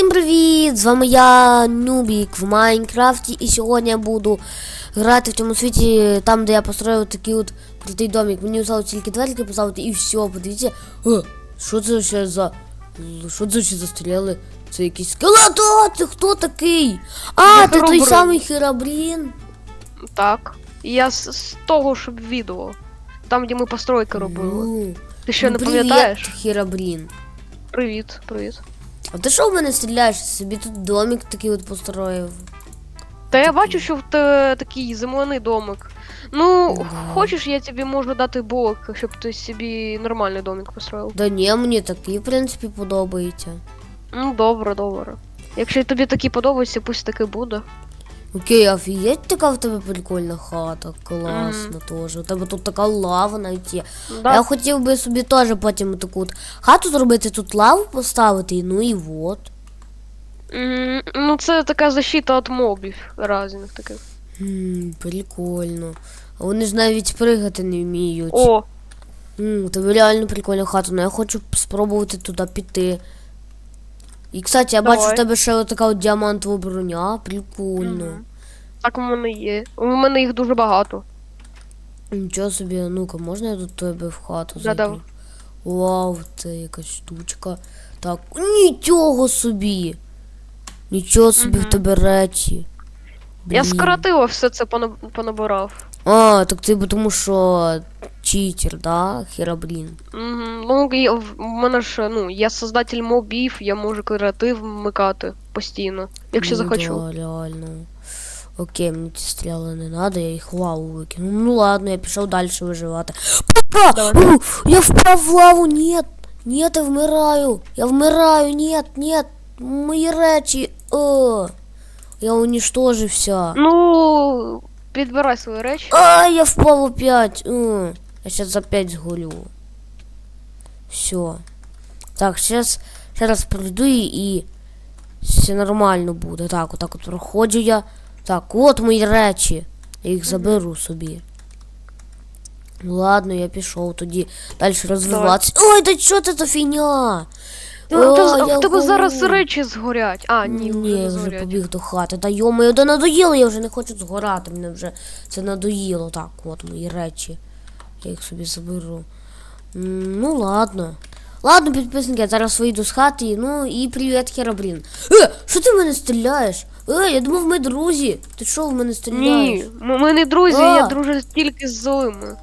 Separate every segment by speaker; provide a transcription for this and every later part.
Speaker 1: Всім привіт! З вами я Нубік в Майнкрафті і сьогодні я буду грати в цьому світі там, де я построїв такий от крутий домик. Мені осталось тільки дверки поставити і все, подивіться. О, що це ще за. Що це ще за стріли? Це якийсь скелет, а, це хто такий? А,
Speaker 2: Я
Speaker 1: ти той самий Херабрін.
Speaker 2: Так. Я з, з того, щоб відео. Там, де ми постройки робили.
Speaker 1: Ну,
Speaker 2: Ти що
Speaker 1: ну,
Speaker 2: не
Speaker 1: привіт,
Speaker 2: пам'ятаєш?
Speaker 1: Херабрін.
Speaker 2: Привіт, привіт.
Speaker 1: А ти що в мене стріляєш? Собі тут домик такий от построїв.
Speaker 2: Та я бачу, що в тебе такий земляний домик. Ну,
Speaker 1: Да.
Speaker 2: хочеш, я тобі можу дати блок, щоб ти собі нормальний домик построїв.
Speaker 1: Да ні, мені такий, в принципі, подобається.
Speaker 2: Ну, добре, добре. Якщо тобі такі подобаються, пусть таки буде.
Speaker 1: Окей, офігеть, така в тебе прикольна хата, класно теж. У тебе тут така лава навіть є.
Speaker 2: Да.
Speaker 1: Я хотів би собі теж потім таку от хату зробити, тут лаву поставити, ну і от.
Speaker 2: М, Ну, це така защита від мобів різних таких.
Speaker 1: М, прикольно. А вони ж навіть пригати не вміють.
Speaker 2: О,
Speaker 1: М, у тебе реально прикольна хата, ну я хочу спробувати туди піти. І, кстати, я бачу, в тебе ще така от діамантова броня, прикольно.
Speaker 2: Мгм. так у мене є. У мене їх дуже багато.
Speaker 1: Нічого собі, ну-ка, можна я до тебе в хату
Speaker 2: Да,
Speaker 1: зайду?
Speaker 2: давай.
Speaker 1: Вау, це якась штучка. Так, нічого собі. Нічого собі в
Speaker 2: Мгм.
Speaker 1: тебе речі.
Speaker 2: Я скоротила все це понаб- понабирав.
Speaker 1: А, так бо тому що читер, да? Хераблін.
Speaker 2: Мгм. Ну, я, в мене ж, ну, я создатель мобів, я можу креатив вмикати постійно, якщо
Speaker 1: ну,
Speaker 2: захочу.
Speaker 1: Да, реально. Окей, мені ці стріли не треба, я їх в лаву викину. Ну ладно, я пішов далі виживати. Папа! У, я впав в лаву, нет! Нет, я вмираю! Я вмираю, нет, нет! Мої речі! О, я уничтожився.
Speaker 2: Ну, підбирай свої речі.
Speaker 1: А, я впав опять. О, я сейчас опять сгорю. Все. Так, сейчас, сейчас пройду и, и все нормально буде. Так, отак от проходжу я. Так, от мої речі. Я їх заберу собі. Ну ладно, я пішов тоді далі розвиватися. Ой, да що це за фігня?
Speaker 2: Ну,
Speaker 1: я
Speaker 2: в тебе зараз речі згорять. А, ні, вже
Speaker 1: Ні,
Speaker 2: не
Speaker 1: я вже
Speaker 2: згорять.
Speaker 1: побіг до хати. Та йомою, да надоїло, я вже не хочу згорати, мене вже це надоїло. Так, от мої речі. Я їх собі заберу. М, Ну ладно. Ладно, підписники, я зараз вийду з хати. Ну і привіт, Херабрін. Е, що ти в мене стріляєш? Е, я думав, ми друзі. Ти що в мене стріляєш?
Speaker 2: Ні, ми, ми не друзі,
Speaker 1: А.
Speaker 2: я дружу тільки з злими.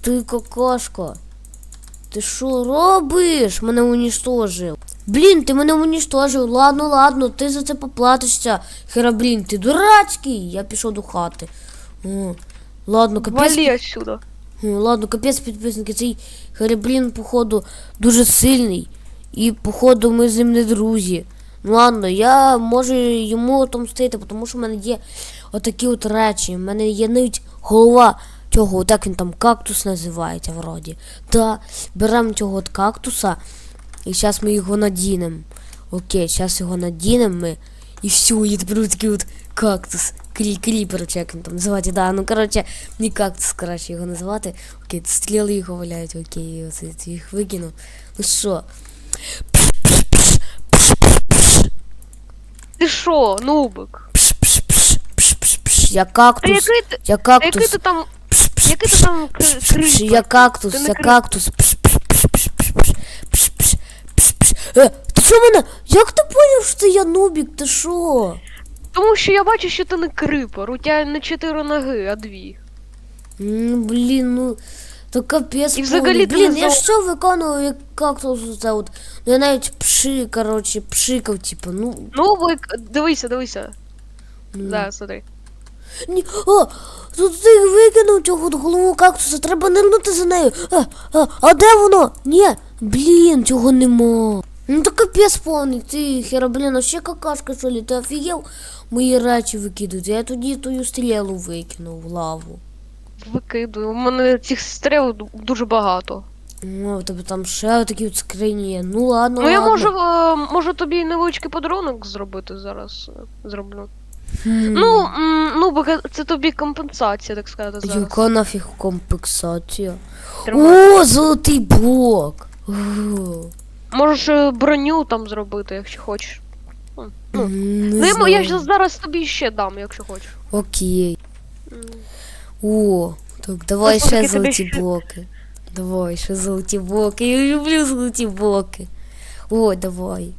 Speaker 1: Ти какашка. Ти що робиш? Мене унічтожив. Блін, ти мене унічтожив. Ладно, ладно, ти за це поплатишся. Херабрін, ти дурацький. Я пішов до хати. О, ладно, капець.
Speaker 2: Валі отсюда.
Speaker 1: О, ладно, капець підписники. Цей Херабрін, походу, дуже сильний. І, походу, ми з ним не друзі. Ну ладно, я можу йому отомстити, тому що в мене є отакі от речі. У мене є навіть голова цього, так він там кактус називається вроді. Та беремо цього от кактуса, і зараз ми його надінемо. Окей, зараз його надінемо ми. І все, і тепер такий от кактус. Крі кріпер, чи як він там називати, да. Ну коротше, не кактус, краще його називати. Окей, стріли його валяють, окей, оце їх викину. Ну що?
Speaker 2: Ти що, нубик?
Speaker 1: Я кактус. Я
Speaker 2: та який
Speaker 1: кактус.
Speaker 2: ти там, як
Speaker 1: це
Speaker 2: там криш?
Speaker 1: Я кактус, я кактус. Ти що мене? Як ти поняв, що я нубік, ти що?
Speaker 2: Тому що я бачу, що ти не крипер, у тебе не чотири ноги, а дві.
Speaker 1: Блін, ну. То капець.
Speaker 2: І взагалі
Speaker 1: Блін,
Speaker 2: ти
Speaker 1: я
Speaker 2: зав...
Speaker 1: що виконував як кактус оце от. Ну я навіть пши, короче, пшикав, типу, ну.
Speaker 2: Ну, ви... дивися, дивися.
Speaker 1: Mm.
Speaker 2: Да, смотри.
Speaker 1: Ні, о, тут ти викинув цього голову кактуса, треба нирнути за нею. А, а, а де воно? Ні, блін, цього нема. Ну то капець повний, ти хера, блін, а ще какашка, що ли, ти офігел мої речі викидувати. Я тоді тою стрілу викинув в лаву.
Speaker 2: Викидую. У мене цих стріл дуже багато.
Speaker 1: Ну, у тебе там ще такі от скрині є. Ну ладно,
Speaker 2: Ну я
Speaker 1: ладно.
Speaker 2: можу, е, можу тобі невеличкий подарунок зробити зараз. е, Зроблю. Ну, м, ну, бо це тобі компенсація, так сказати, зараз.
Speaker 1: Яка нафіг компенсація?
Speaker 2: Тримай.
Speaker 1: О, золотий блок. О.
Speaker 2: Можеш е, броню там зробити, якщо хочеш. Ну,
Speaker 1: М,
Speaker 2: ну
Speaker 1: Не
Speaker 2: я, мо- я
Speaker 1: знаю.
Speaker 2: ж зараз тобі ще дам, якщо хочеш.
Speaker 1: Окей.
Speaker 2: М.
Speaker 1: О, так давай
Speaker 2: Ось
Speaker 1: ще
Speaker 2: поки тобі
Speaker 1: золоті
Speaker 2: ще-
Speaker 1: блоки. Давай, ще золоті блоки. Я люблю золоті блоки. О, давай.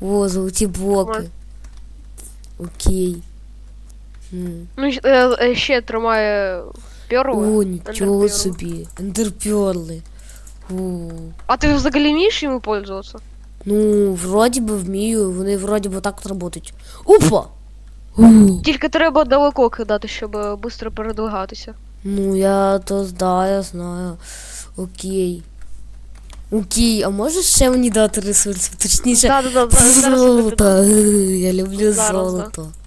Speaker 1: О, золоті блоки. Окей.
Speaker 2: Ну, щ- е, е, ще тримає перла.
Speaker 1: О, нічого собі. Ендерперли. О.
Speaker 2: А ти взагалі вмієш йому пользуватися?
Speaker 1: Ну, вроді би вмію, вони вроді би так працюють. Опа!
Speaker 2: Тільки треба далеко кидати, щоб швидко передвигатися.
Speaker 1: Ну, я то знаю, я знаю. Окей. Окей, а можеш ще мені дати ресурси? Точніше,
Speaker 2: Да, да, да, зараз,
Speaker 1: золото. Я люблю
Speaker 2: Зараз, да.
Speaker 1: золото. О.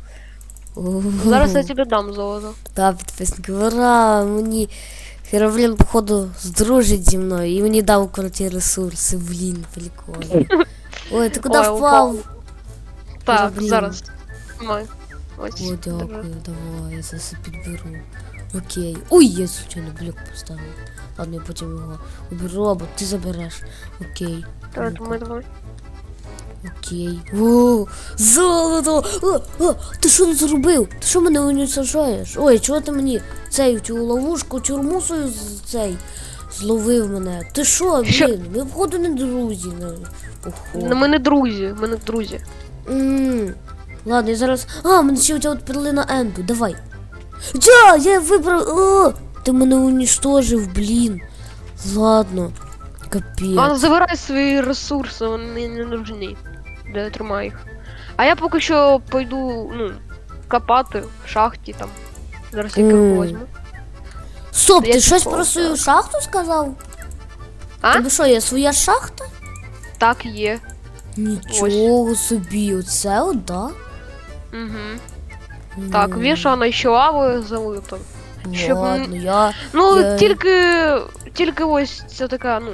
Speaker 2: зараз я тобі дам золото.
Speaker 1: Та, підписники, ура! Мені Херовлін, походу, здружить зі мною і мені дав круті ресурси, блін, прикольно. Ой, ти куди
Speaker 2: Ой,
Speaker 1: впав?
Speaker 2: Так,
Speaker 1: блін.
Speaker 2: зараз. Тримай. Ось.
Speaker 1: О, дякую, давай, я зараз підберу. Окей. Ой, я звичайно блок поставив. Ладно, я потім його уберу, або ти забереш. Окей.
Speaker 2: Давай, давай, давай.
Speaker 1: Окей. О, золото! О, о, ти що не зробив? Ти що мене уничтожаєш? Ой, чого ти мені цей цю ловушку, тюрму свою цей зловив мене? Ти що, блін? Ми походу не друзі. Не.
Speaker 2: Ну, ми не друзі, ми не друзі.
Speaker 1: М, Ладно, я зараз. А, мене ще оця от перлина Енду, давай. Да, я вибрав. О, ти мене уничтожив, блін. Ладно. Капець.
Speaker 2: забирай свої ресурси, вони мені не нужні. Де тримай їх. А я поки що пойду, ну, копати в шахті там. Зараз я кирку возьму.
Speaker 1: Стоп,
Speaker 2: я
Speaker 1: ти щось про свою шахту сказав?
Speaker 2: А?
Speaker 1: Тобі що, є своя шахта?
Speaker 2: Так, є.
Speaker 1: Нічого собі, оце от, да?
Speaker 2: Угу. Так,
Speaker 1: М,
Speaker 2: вішана ще лавою залито. щоб
Speaker 1: Ладно, я.
Speaker 2: Ну,
Speaker 1: Я-
Speaker 2: тільки. Тільки ось це така, ну.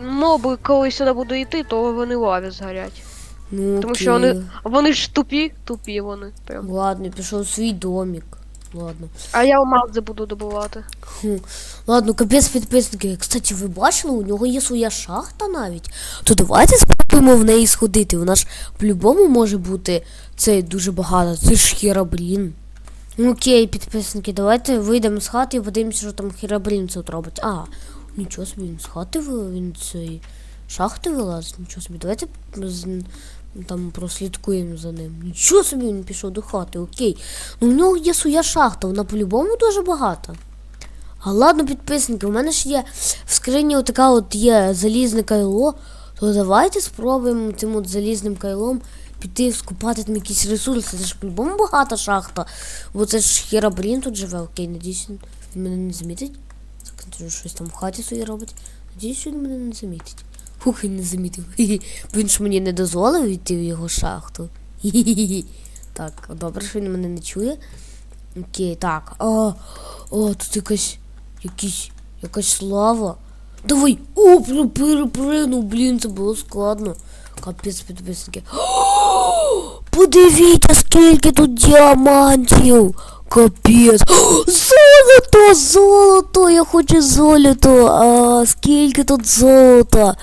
Speaker 2: Моби, коли сюди буду йти, то вони лаві згорять.
Speaker 1: Ну,
Speaker 2: Тому що вони- Вони ж тупі, тупі вони. Прям.
Speaker 1: Ладно, пішов у свій домик. Ладно.
Speaker 2: А я алмази буду добувати.
Speaker 1: Хм. Ладно, капець підписники. Кстати, ви бачили, у нього є своя шахта навіть. То давайте спробуємо в неї сходити. Вона ж по-любому може бути це дуже багато. Це ж хіраблін. Ну, Окей, підписники, давайте вийдемо з хати і подивимося, що там хіраблін тут робить. А, нічого собі, він з хати він цей шахти вилазить, нічого собі. Давайте там прослідкуємо за ним. Нічого собі він пішов до хати, окей. Ну в нього є своя шахта, вона по-любому дуже багата. А ладно, підписники, у мене ж є в скрині отака от є залізне кайло, то давайте спробуємо тим от залізним кайлом піти скупати там якісь ресурси. Це ж по-любому багата шахта. Бо це ж хіраблін тут живе, окей, надіюсь, він мене не замітить. Він щось там в хаті своїй робить. Надіюсь, він мене не замітить. Хух, він не замітив. Він ж мені не дозволив йти в його шахту. Так, добре, що він мене не чує. Окей, так. А, о, тут якась. Якісь. Якась лава. Давай! О, при- перепринув, блін, це було складно. Капець підписники. Подивіться, скільки тут діамантів! Капець! Золото! Золото! Я хочу золото! А скільки тут золота?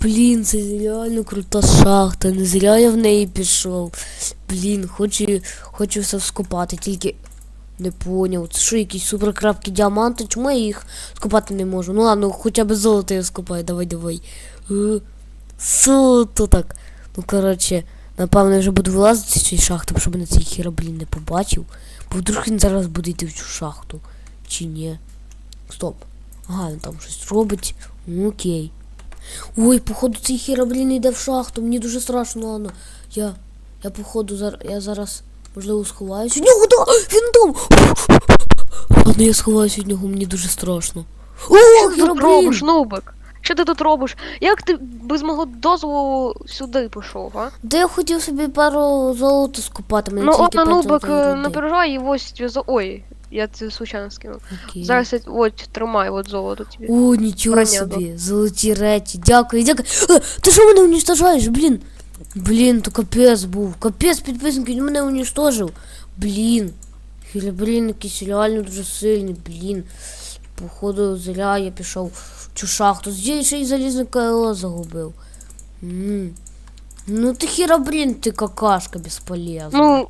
Speaker 1: Блін, це реально крута шахта. Не зря я в неї пішов. Блін, хочу, хочу все скопати, тільки не поняв. Це що, якісь суперкрапкі діаманти? Чому я їх скопати не можу? Ну ладно, хоча б золото я скопаю, давай, давай. Е, Золото так. Ну коротше, напевно, я вже буду вилазити з цієї шахти, щоб мене цей хіраблін не побачив. Бо вдруг він зараз буде йти в цю шахту. Чи ні? Стоп. Ага, він там щось робить. Ну окей. Ой, походу цей хіраблін йде в шахту, мені дуже страшно, ладно. Я. Я походу зараз. Я зараз можливо сховаюсь. від нього, да! Він там! Ладно, я сховаюсь від нього, мені дуже страшно. О,
Speaker 2: Що ти тут робиш, Нубик? Що ти тут робиш? Як ти без мого дозволу сюди пішов, а?
Speaker 1: Де я хотів собі пару золота скупати, мене
Speaker 2: Ну,
Speaker 1: тільки
Speaker 2: ладно,
Speaker 1: п'ять
Speaker 2: Нубик,
Speaker 1: золотої
Speaker 2: е, не
Speaker 1: руди.
Speaker 2: переживай, і ось. Ой, я це случайно скинув.
Speaker 1: Окей.
Speaker 2: Зараз я от тримай от золото тобі.
Speaker 1: О, нічого
Speaker 2: Броня,
Speaker 1: собі, золоті речі. Дякую, дякую. Е, ти що мене уничтожаєш, блін? Блін, то капець був. Капець підписники, він мене уничтожив. Блін. Хілебрін якийсь реально дуже сильний, блін. Походу, зря я пішов в цю шахту. Здесь ще й залізне кайло загубив. М. Ну ти хіроблін, ти какашка безполезна.
Speaker 2: Ну.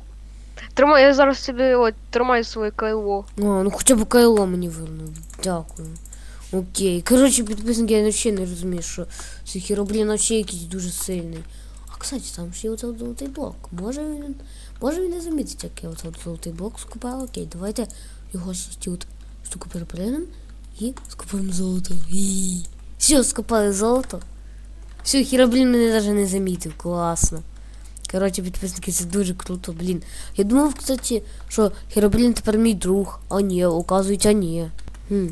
Speaker 2: Тримай, я зараз тобі от, тримай своє кайло.
Speaker 1: А, ну хоча б кайло мені вернув. Дякую. Окей. Коротше, підписники, я взагалі не розумію, що цей хіроблін взагалі якийсь дуже сильний. А кстати, там ще є оцей золотий блок. Може він. Може він не замітить, як я оцей золотий блок скупаю. Окей, давайте його от штуку перепринемо і скупаємо золото. Все, скупали золото. Все, хіроблін мене навіть не замітив. Класно. Коротше, підписники, це дуже круто, блін. Я думав, кстати, що Хероблін тепер мій друг. А ні, оказується, ні. Хм.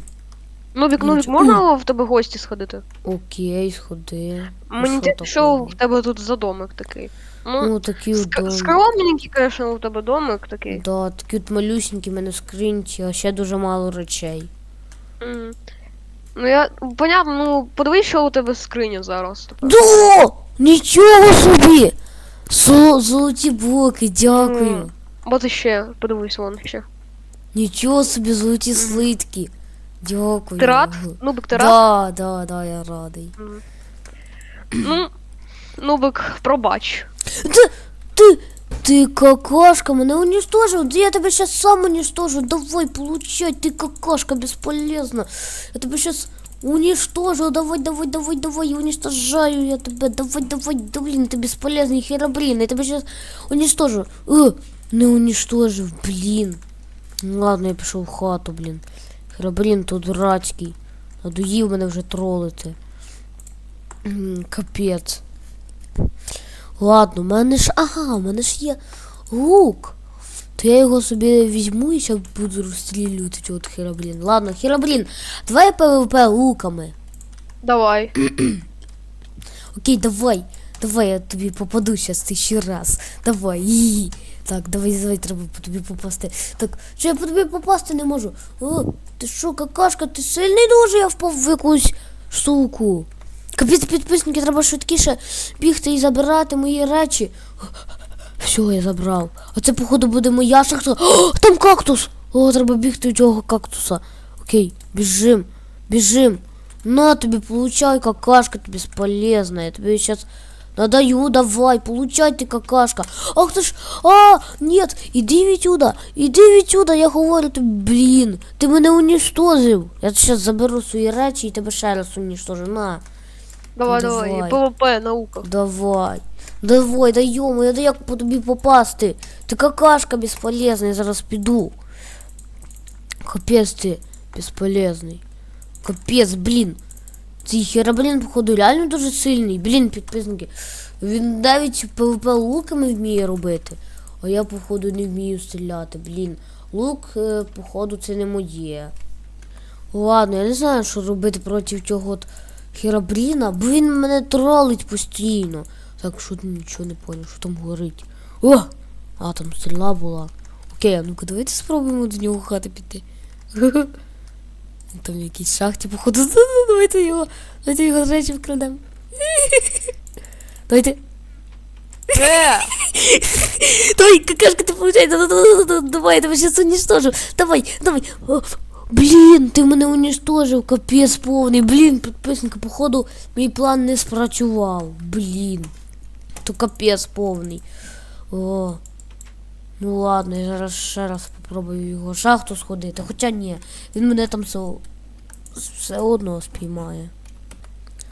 Speaker 2: Нубік,
Speaker 1: Ну,
Speaker 2: Нубік, можна в тебе гості сходити?
Speaker 1: Окей, сходи.
Speaker 2: Мені те, що в тебе тут за домик такий. Ну,
Speaker 1: Ну, такі
Speaker 2: ск-
Speaker 1: домик.
Speaker 2: скромненький, звісно, у тебе домик такий.
Speaker 1: Да, такі от малюсенькі в мене в скринці, а ще дуже мало речей.
Speaker 2: Мгм. Ну я. Понятно, ну подивись, що у тебе в скрині зараз. тепер.
Speaker 1: Да! Нічого собі! Зо- золоті блоки, дякую.
Speaker 2: Мгм. От іще, подивись вон ще.
Speaker 1: Нічого собі, золоті слитки. Дякую.
Speaker 2: Ти рад? Нубик, ти рад?
Speaker 1: Да, да, да, я радий.
Speaker 2: Ну, Нубик, пробач.
Speaker 1: Ти, ти, ти какашка, мене уничтожил. Да я тебя сейчас сам уничтожу. Давай, получай, ты какашка бесполезна. Я тебя сейчас уничтожу. Давай, давай, давай, давай, уничтожаю я тебя. Давай, давай, да блин, ты бесполезный херобрин. Я тебя сейчас уничтожу. Э, не уничтожив, блин. Ну Ладно, я пішов в хату, блін. Херобрін тут дурацький. Надоїв мене вже тролити. М, Капець. Ладно, в мене ж. Ага, у мене ж є лук. То я його собі візьму і зараз буду розстрілювати цього от. Ладно, херобрін, давай ПВП луками.
Speaker 2: Давай.
Speaker 1: Окей, давай. Давай я тобі попаду зараз тисячу раз. Давай. Ї. Так, давай, давай, треба по тобі попасти. Так, що я по тобі попасти не можу. О, ти що, какашка, ти сильний дуже, я впав в якусь штуку. Капець підписники, треба швидкіше бігти і забирати мої речі. Все, я забрав. А це, походу, буде моя шахта. О, там кактус! О, треба бігти до цього кактуса. Окей, біжим, біжим. На тобі, получай, какашка, ты бесполезная. Я тебе сейчас надаю, давай, получай ты, какашка. Ах ты ж, а, нет, иди відсюда, іди відсюда, я говорю тобі, блін, ти мене уничтожив. Я зараз заберу свої речі і тебе ще раз уничтожу, на.
Speaker 2: Давай,
Speaker 1: Давай.
Speaker 2: давай. ПВП, наука.
Speaker 1: Давай. Давай, да йому, я да як по тобі попасти. Ти какашка безполезна, я зараз піду. Капець ти безполезний. Капець, блін. Цей хероблін, походу, реально дуже сильний. Блін, підписники. Він навіть ПВП луками вміє робити. А я, походу, не вмію стріляти. Блін. Лук, е, походу, це не моє. Ладно, я не знаю, що робити проти цього от Херобріна, бо він мене тролить постійно. Так, що ти нічого не поняв, що там горить. О! А, там стріла була. Окей, а ну-ка давайте спробуємо до нього хати піти. Там в якійсь шахті, походу. Давайте його. Давайте його речі вкрадемо. Давайте.
Speaker 2: Е!
Speaker 1: Давай, какашка, ты получай, да, да, давай, я тебя сейчас уничтожу. Давай, давай. Блін, ти мене уничтожив, капець повний. Блін, підписники, походу, мій план не спрацював. Блін. То капець повний. О. Ну ладно, я зараз ще раз попробую його шахту сходити. Хоча ні, він мене там все, все одно спіймає.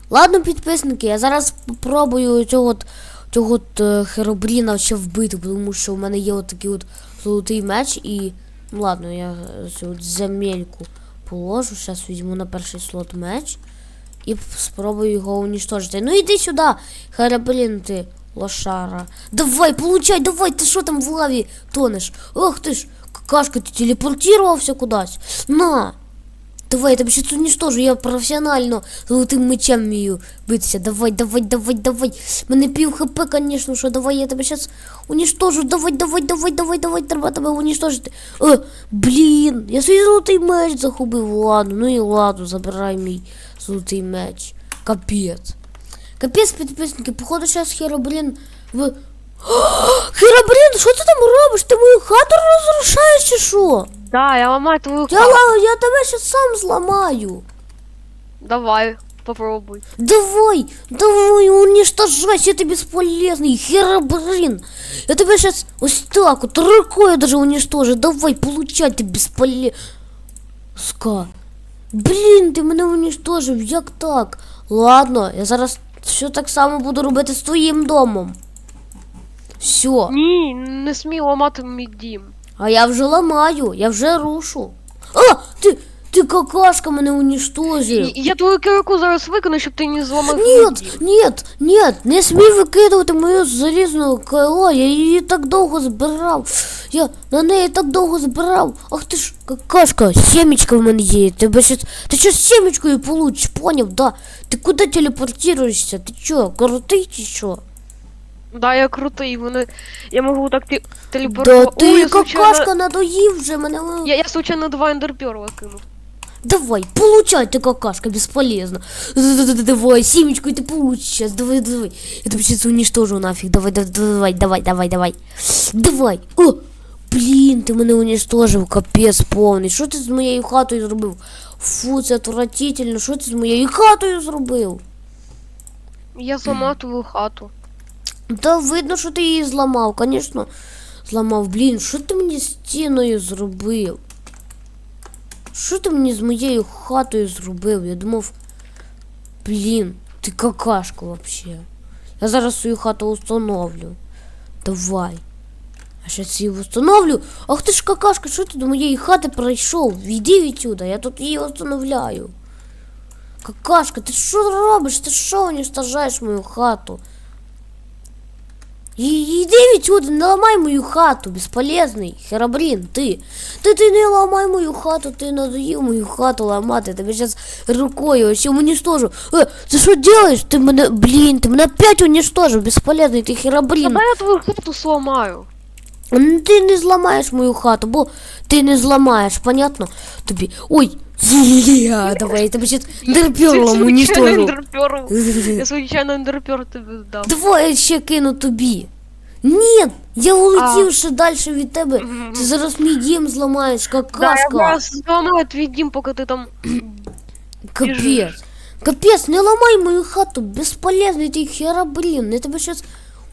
Speaker 1: Ладно, підписники, я зараз попробую цього от, цього от е, херобріна ще вбити, тому що в мене є от такий от золотий меч і. Ну ладно, я е, цю от земельку положу. Зараз візьму на перший слот меч і спробую його уничтожити. Ну іди сюди, херобрін ти, лошара. Давай, получай, давай, ти що там в лаві тонеш? Ох ти ж, какашка, ти телепортувався кудись. На! Давай, тебе сейчас уничтожу, я професіонально золотим мечем вмію битися. Давай, давай, давай, давай. Мене пів хп, конечно, що давай, я тебе сейчас уничтожу. Давай, давай, давай, давай, давай, треба тебе уничтожити. Е, блін, я свій золотий меч загубив. Ладно, ну і ладно, забирай мій золотий меч. Капець. Капець, підписники, походу зараз Херобрін в... Херобрін, що ти там робиш? Ти мою хату розрушаєш чи що?
Speaker 2: Да, я ламаю твою
Speaker 1: Я,
Speaker 2: хату.
Speaker 1: ла- я тебе ще сам зламаю.
Speaker 2: Давай. попробуй.
Speaker 1: Давай, давай, уничтожайся, ты бесполезный, херобрин. Я тебя сейчас вот так вот рукой даже уничтожу. Давай, получай, ты бесполезный. Ска. Блін, ти мене уничтожив, як так? Ладно, я зараз все так само буду робити з твоїм домом. Все.
Speaker 2: Ні, не смій ламати мій дім.
Speaker 1: А я вже ламаю, я вже рушу. А, ти, ти какашка мене уничтожив.
Speaker 2: І- Я твою кирку зараз викину, щоб ти не зламав
Speaker 1: Нет, нет, нет, не смій викидувати мою залізну кайло, я її так довго збирав. Я на неї так довго збирав. Ах ти ж какашка, сімечка в мене є. Тебе щас, ти що з сімечкою получиш, поняв, да? Ти куди телепортуєшся? Ти що, крутий чи що?
Speaker 2: Да, я крутий, вони. Я можу так ти
Speaker 1: Да
Speaker 2: телепортувати.
Speaker 1: ти
Speaker 2: Ой, я случайно-
Speaker 1: какашка надоїв вже мене.
Speaker 2: Я, я случайно два ендерперла кинув.
Speaker 1: Давай, получай ты какашка, бесполезно. Давай, семечку и ты получишь сейчас. Давай, давай. Я тебя сейчас уничтожу нафиг. Давай, давай, давай, давай, давай, давай. Давай. О, блін, ти мене уничтожив, капець повний. Що ти з моєю хатою зробив? Фу, це отвратительно. Що ти з моєю хатою зробив?
Speaker 2: Я зламав твою хату.
Speaker 1: Та видно, що ти її зламав, звісно. Зламав, блін, що ти мені з стіною зробив? Що ти мені з моєю хатою зробив? Я думав. Блін, ти какашка вообще. Я зараз свою хату установлю. Давай. А зараз її установлю. Ах ти ж какашка, що ти до моєї хати прийшов? Віди відсюди, я тут її установляю. Какашка, ти що робиш? Ти що уничтожаєш мою хату? І- Іди відсюди, не ламай мою хату, безполезний. Херабрін, ти. Ти, ти не ламай мою хату, ти надоїв мою хату ламати. Тебе зараз рукою ось уничтожу. Е, ти що делаєш? Ти мене, блін, ти мене опять уничтожив, безполезний, ти херабрін.
Speaker 2: Та я твою хату зламаю.
Speaker 1: М, Ти не зламаєш мою хату, бо ти не зламаєш, понятно? Тобі. Ой, я, давай, я тебе зараз дерперлом уничтожу.
Speaker 2: ендерперл. Я звичайно ендерпер тобі дам.
Speaker 1: Давай я ще кину тобі. Ні, я улетів ще далі від тебе.
Speaker 2: Мгм.
Speaker 1: Ти зараз мій дім зламаєш,
Speaker 2: Да, я
Speaker 1: какашка.
Speaker 2: зараз зламаю твій дім, поки ти там.
Speaker 1: Капець. Капець, не ламай мою хату, безполезний ти херабрін. Я тебе зараз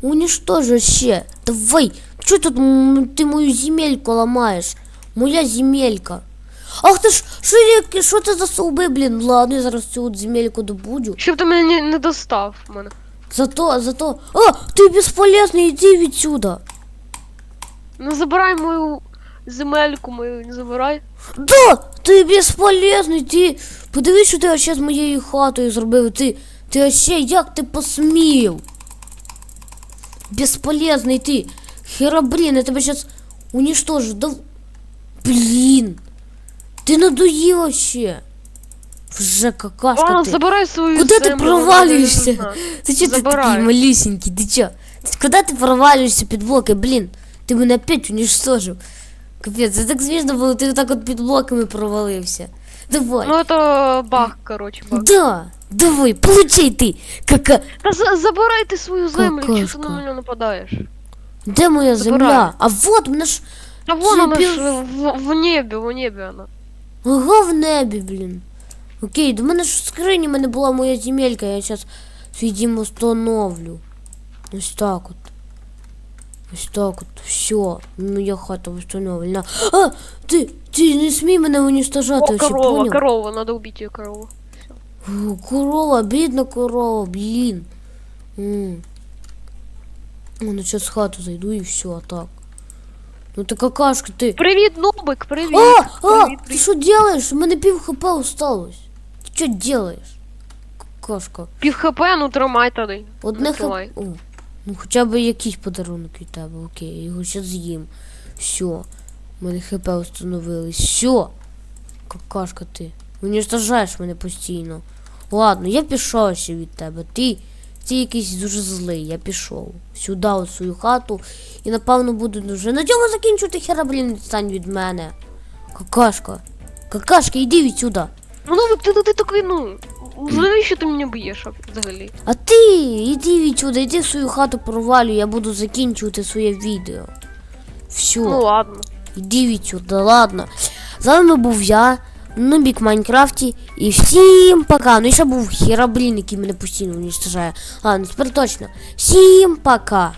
Speaker 1: уничтожу ще. Давай, що тут м, ти мою земельку ламаєш? Моя земелька. Ах ти ж, що, я- що це за стовби, блін? Ладно, я зараз цю от земельку добуду.
Speaker 2: Щоб ти мене не, достав мене.
Speaker 1: Зато, зато. А, ти безполезний, іди відсюда.
Speaker 2: Не забирай мою земельку мою, не забирай.
Speaker 1: Да, ти безполезний, ти. Подивись, що ти вообще з моєю хатою зробив. Ти. Ти вообще, як ти посмів? Безполезний ти. Херабрін, я тебе зараз уничтожу. Да... Блін. Ти надоїв вообще. Вже какашка
Speaker 2: Ладно,
Speaker 1: ти.
Speaker 2: забирай свою
Speaker 1: Куди ти
Speaker 2: землю,
Speaker 1: провалюєшся?
Speaker 2: я.
Speaker 1: Ти чого ти
Speaker 2: Забирай.
Speaker 1: такий малюсенький? Ти чо? Куди ти провалюєшся під блоки? Блін, ти мене опять уничтожив. Капець, це так смішно було, ти так от під блоками провалився. Давай.
Speaker 2: Ну это баг, короче, баг.
Speaker 1: Да, давай, получай ти. Кака...
Speaker 2: Та за- забирай ти свою землю, чого ти
Speaker 1: Какашка.
Speaker 2: на мене нападаєш?
Speaker 1: Де моя
Speaker 2: Забирай.
Speaker 1: земля? А вот мене ж.
Speaker 2: Та вон она
Speaker 1: Забил-
Speaker 2: ж в, в небі, в небі вона.
Speaker 1: Ага в небі, блін. Окей, до мене ж в скрині в мене була моя земелька, я зараз свій дім установлю. Ось так от. Ось так от. Все. Моя хата встановлена. А! Ти, ти не смій мене уничтожати,
Speaker 2: О,
Speaker 1: вообще,
Speaker 2: корова,
Speaker 1: понял?
Speaker 2: корова, надо убить ее корову.
Speaker 1: О, Корова, бідна корова, блін. М. Ну, ну сейчас хату зайду і все, а так. Ну ти какашка, ти.
Speaker 2: Привіт, Нобик, привіт.
Speaker 1: А, а,
Speaker 2: привіт,
Speaker 1: ты
Speaker 2: привіт.
Speaker 1: что делаешь? У меня пів хп осталось. Ты что делаешь? Какашка.
Speaker 2: Пів хп, ну тримай тоді.
Speaker 1: Одне
Speaker 2: Ну,
Speaker 1: хп.
Speaker 2: тримай.
Speaker 1: О, ну хоча б якийсь подарунок від тебе, окей, я його ще з'їм. Все. У мене хп встановились. Все. Какашка ти. Уничтожаєш мене постійно. Ладно, я пішов ще від тебе. Ти, ти якийсь дуже злий, я пішов. Сюди, у свою хату. І напевно буду вже на цьому закінчувати хераблін відстань від мене. Какашка. Какашка, іди відсюди.
Speaker 2: Ну, Нобик, ти, ти, ти такий, ну, навіщо ти мене б'єш взагалі?
Speaker 1: А ти іди відсюди, іди в свою хату провалю, я буду закінчувати своє відео. Все,
Speaker 2: Ну ладно.
Speaker 1: іди відсюди, ладно. З вами був я, Нубік в Майнкрафті. І всім пока. Ну і ще був Хераблін, який мене постійно уничтожає. Ладно, тепер точно. Всім пока.